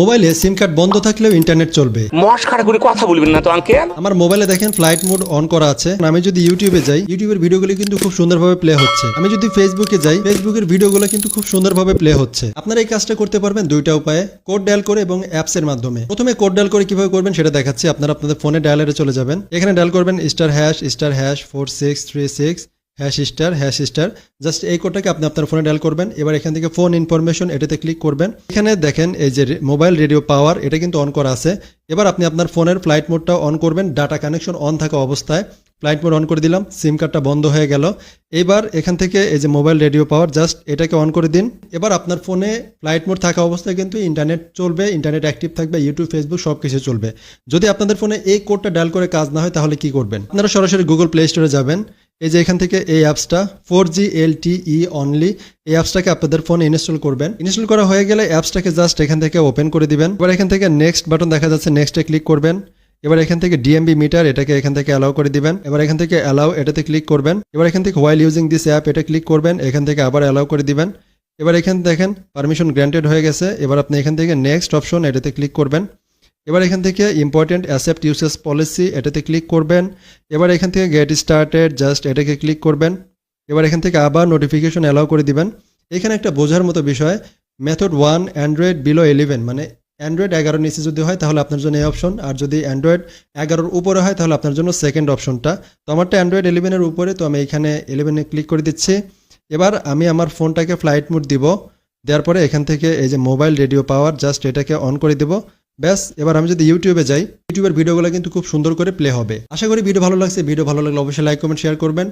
মোবাইলে সিম কার্ড বন্ধ থাকলেও ইন্টারনেট চলবে। মস্কারা করে কথা বলবেন না তো আঙ্কেল। আমার মোবাইলে দেখেন ফ্লাইট মোড অন করা আছে। আমি যদি ইউটিউবে যাই ইউটিউবের ভিডিওগুলো কিন্তু খুব সুন্দরভাবে প্লে হচ্ছে। আমি যদি ফেসবুকে যাই ফেসবুকের ভিডিওগুলো কিন্তু খুব সুন্দরভাবে প্লে হচ্ছে। আপনারা এই কাজটা করতে পারবেন দুইটা উপায়ে কোড ডায়াল করে এবং অ্যাপস এর মাধ্যমে। প্রথমে কোড ডায়াল করে কীভাবে করবেন সেটা দেখাচ্ছি। আপনারা আপনাদের ফোনে ডায়ালারে চলে যাবেন। এখানে ডায়াল করবেন star hash star hash four six three six hash sister হ্যাঁ সিস্টার জাস্ট এই কোডটাকে আপনি আপনার ফোনে ডায়াল করবেন। এবার এখান থেকে ফোন ইনফরমেশন এটাতে ক্লিক করবেন। এখানে দেখেন এই যে মোবাইল রেডিও পাওয়ার এটা কিন্তু অন করা আছে। এবার আপনি আপনার ফোনের ফ্লাইট মোডটা অন করবেন। ডাটা কানেকশন অন থাকা অবস্থায়। ফ্লাইট মোড অন করে দিলাম। সিম কার্ডটা বন্ধ হয়ে গেল। এবার এখান থেকে এই যে মোবাইল রেডিও পাওয়ার জাস্ট এটাকে অন করে দিন। এবার আপনার ফোনে ফ্লাইট মোড থাকা অবস্থায় কিন্তু ইন্টারনেট চলবে ইন্টারনেট অ্যাক্টিভ থাকবে ইউটিউব ফেসবুক সব কিছু চলবে। যদি আপনাদের ফোনে এই কোডটা ডায়াল করে কাজ না হয়, তাহলে কি করবেন? আপনারা সরাসরি গুগল প্লে স্টোরে যাবেন। এই যে এখান থেকে এই অ্যাপসটা ফোর জি এল টি ই অনলি এই অ্যাপসটাকে আপনাদের ফোনে ইনস্টল করবেন। ইনস্টল করা হয়ে গেলে অ্যাপসটাকে জাস্ট এখান থেকে ওপেন করে দিবেন। এবার এখান থেকে নেক্সট বাটন দেখা যাচ্ছে নেক্সটে ক্লিক করবেন। এবার এখান থেকে ডিএমবি মিটার এটাকে এখান থেকে অ্যালাউ করে দিবেন। এবার এখান থেকে অ্যালাউ এটাতে ক্লিক করবেন। এবার এখান থেকে হোয়াইল ইউজিং দিস অ্যাপ এটা ক্লিক করবেন। এখান থেকে আবার অ্যালাউ করে দিবেন। এবার এখান দেখেন পারমিশন গ্র্যান্টেড হয়ে গেছে। এবার আপনি এখান থেকে নেক্সট অপশন এটাতে ক্লিক করবেন। এবার এখান থেকে ইম্পর্টেন্ট অ্যাসেপ্ট ইউসেস পলিসি এটাতে ক্লিক করবেন। এবার এখান থেকে গেট স্টার্টেড জাস্ট এটাকে ক্লিক করবেন। এবার এখান থেকে আবার নোটিফিকেশন অ্যালাউ করে দিবেন। এখানে একটা বোঝার মতো বিষয় method one android below eleven মানে অ্যান্ড্রয়েড এগারো নিচে যদি হয় তাহলে আপনার জন্য এই অপশন আর যদি অ্যান্ড্রয়েড এগারোর উপরে হয় তাহলে আপনার জন্য সেকেন্ড অপশনটা তো আমারটা অ্যান্ড্রয়েড ইলেভেনের উপরে, তো আমি এখানে ইলেভেনে ক্লিক করে দিচ্ছি। এবার আমি আমার ফোনটাকে ফ্লাইট মোড দিব, দেওয়ার পরে এখান থেকে এই যে মোবাইল রেডিও পাওয়ার জাস্ট এটাকে অন করে দেবো। ব্যাস, এবার আমি যদি ইউটিউবে যাই, ইউটিউবের ভিডিওগুলো কিন্তু খুব সুন্দর করে প্লে হবে। আশা করি ভিডিও ভালো লাগছে, ভিডিও ভালো লাগলে অবশ্যই লাইক কমেন্ট শেয়ার করবেন।